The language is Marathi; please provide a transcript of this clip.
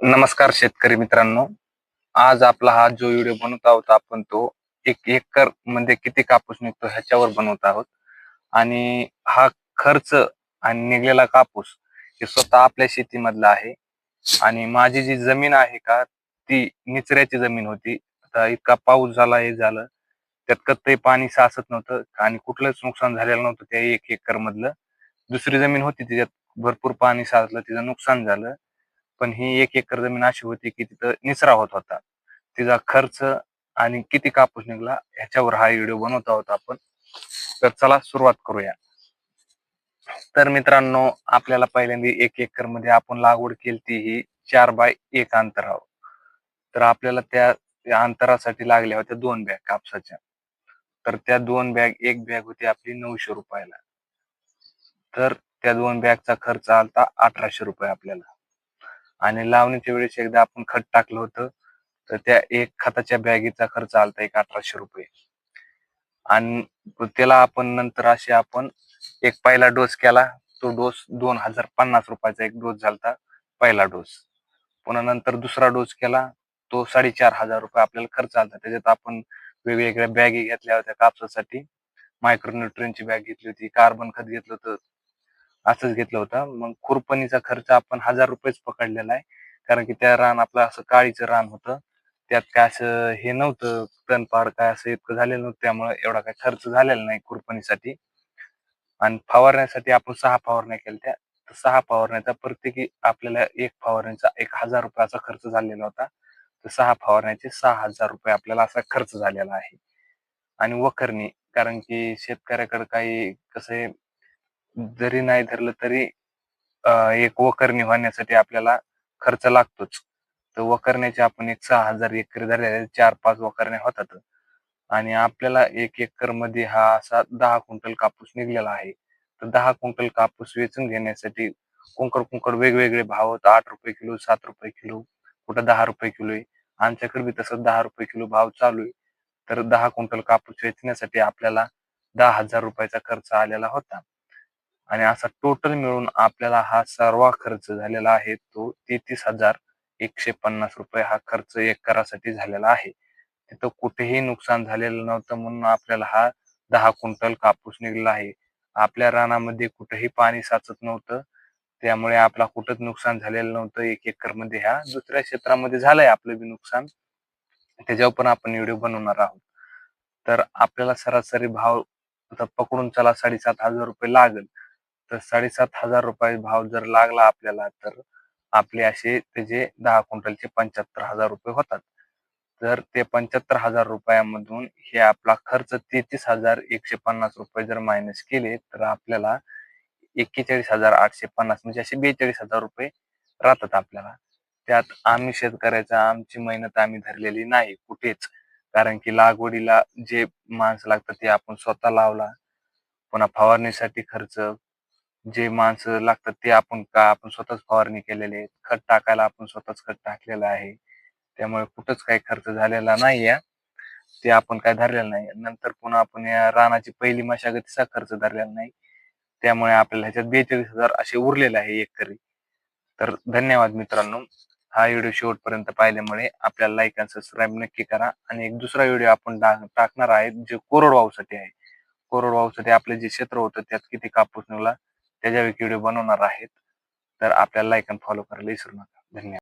नमस्कार शेतकरी मित्रांनो. आज आपला हा जो व्हिडिओ बनवत आहोत आपण तो एक एकरमध्ये किती कापूस निघतो ह्याच्यावर बनवत आहोत. आणि हा खर्च आणि निघलेला कापूस हे स्वतः आपल्या शेतीमधला आहे. आणि माझी जी जमीन आहे का ती निचऱ्याची जमीन होती. आता इतका पाऊस झाला हे झालं. त्यात कत्तही पाणी साचत नव्हतं आणि कुठलंच नुकसान झालेलं नव्हतं त्या एक एकर मधलं. दुसरी जमीन होती त्याच्यात भरपूर पाणी साचलं तिचं नुकसान झालं. पण ही एक एकर जमीन अशी होती की तिथं निचरा होत होता. तिचा खर्च आणि किती कापूस निघला ह्याच्यावर हा व्हिडिओ बनवत आहोत आपण. तर चला सुरुवात करूया. तर मित्रांनो आपल्याला पहिल्यांदा एक एकरमध्ये आपण लागवड केली ती ही चार बाय एक अंतरावर तर आपल्याला त्या त्या अंतरासाठी लागल्या होत्या दोन बॅग कापसाच्या. तर त्या दोन बॅग एक बॅग होती आपली नऊशे रुपयाला. तर त्या दोन बॅगचा खर्च आलता अठराशे रुपये आपल्याला. आणि लावणीच्या वेळेस एकदा आपण खत टाकलं होतं तर त्या एक खताच्या बॅगेचा खर्च आलता एक अठराशे रुपये. आणि त्याला आपण नंतर असे आपण एक पहिला डोस केला तो डोस दोन हजार पन्नास रुपयाचा एक डोस झालता पहिला डोस. पुन्हा नंतर दुसरा डोस केला तो साडेचार हजार रुपये आपल्याला खर्च आलता. त्याच्यात आपण वेगवेगळ्या बॅगी घेतल्या होत्या कापसासाठी. मायक्रोन्युट्रियनची बॅग घेतली होती कार्बन खत घेतलं होतं असंच घेतलं होतं. मग खुरपणीचा खर्च आपण हजार रुपयेच पकडलेला आहे. कारण की त्या रान आपलं असं काळीचं रान होतं. त्यात काय असं हे नव्हतं. तणपाड काय असं इतकं झालेलं नव्हतं. त्यामुळे एवढा काय खर्च झालेला नाही खुरपणीसाठी. आणि फवारण्यासाठी आपण सहा फवारण्या केल्या त्या सहा फवारण्याचा प्रत्येकी आपल्याला एक फवारण्याचा एक हजार रुपयाचा खर्च झालेला होता. तर सहा फवारण्याचे सहा हजार रुपये आपल्याला असा खर्च झालेला आहे. आणि वखरणी कारण की शेतकऱ्याकडे काही कसं आहे जरी नाही धरलं तरी एक वखरणी होण्यासाठी आपल्याला खर्च लागतोच. तर वखरण्याचे आपण एक सहा हजार एकर झाले चार पाच वखरण्या होतात. आणि आपल्याला एक एकरमध्ये हा असा दहा क्विंटल कापूस निघलेला आहे. तर दहा क्विंटल कापूस वेचून घेण्यासाठी कुंकड कुंकड वेगवेगळे भाव होत आठ रुपये किलो सात रुपये किलो कुठं दहा रुपये किलो आहे. आमच्याकडे बी तसं दहा रुपये किलो भाव चालू आहे. तर दहा क्विंटल कापूस वेचण्यासाठी आपल्याला दहा हजार रुपयाचा खर्च आलेला होता. आणि असा टोटल मिळून आपल्याला हा सर्व खर्च झालेला आहे तो तेहतीस हजार एकशे पन्नास रुपये हा खर्च एकरासाठी झालेला आहे. तिथं कुठेही नुकसान झालेलं नव्हतं म्हणून आपल्याला हा दहा क्विंटल कापूस निघाला आहे. आपल्या रानामध्ये कुठेही पाणी साचत नव्हतं. त्यामुळे आपला कुठंच नुकसान झालेलं नव्हतं. एक एकरमध्ये ह्या दुसऱ्या क्षेत्रामध्ये झालंय आपलं बी नुकसान. त्याच्यावर पण आपण व्हिडिओ बनवणार आहोत. तर आपल्याला सरासरी भाव पकडून चला साडेसात हजार रुपये लागेल. तर साडेसात हजार रुपये भाव जर लागला आपल्याला तर आपले असे त्याचे दहा क्विंटलचे पंच्याहत्तर हजार रुपये होतात. तर ते पंच्याहत्तर हजार रुपयामधून हे आपला खर्च तेहतीस हजार एकशे पन्नास रुपये जर मायनस केले तर आपल्याला एक्केचाळीस हजार आठशे पन्नास म्हणजे असे बेचाळीस हजार रुपये राहतात आपल्याला. त्यात आम्ही शेतकऱ्याचा आमची मेहनत आम्ही धरलेली नाही कुठेच. कारण की लागवडीला जे माणसं लागतात ते आपण स्वतः लावला पुन्हा फवारणीसाठी खर्च जे माणसं लागतात ते आपण का आपण स्वतःच फवारणी केलेले आहेत? खत टाकायला आपण स्वतःच खत टाकलेलं आहे. त्यामुळे कुठंच काही खर्च झालेला नाही ते आपण काय धरलेलं नाही. नंतर पुन्हा आपण या रानाची पहिली मशागतीचा खर्च धरलेला नाही. त्यामुळे आपल्याला ह्याच्यात बेचाळीस हजार असे उरलेले आहे एकरी. तर धन्यवाद मित्रांनो. हा व्हिडिओ शेवटपर्यंत पाहिल्यामुळे आपल्याला लाईक आणि सबस्क्राईब नक्की करा. आणि एक दुसरा व्हिडिओ आपण टाकणार आहे जे कोरडवाहूसाठी आहे. कोरडवाहूसाठी आपले जे क्षेत्र होतं त्यात किती कापूस निघला त्याच्या व्हिडिओ बनवणार आहेत. तर आपल्याला लाईक आणि फॉलो करायला विसरू नका. धन्यवाद.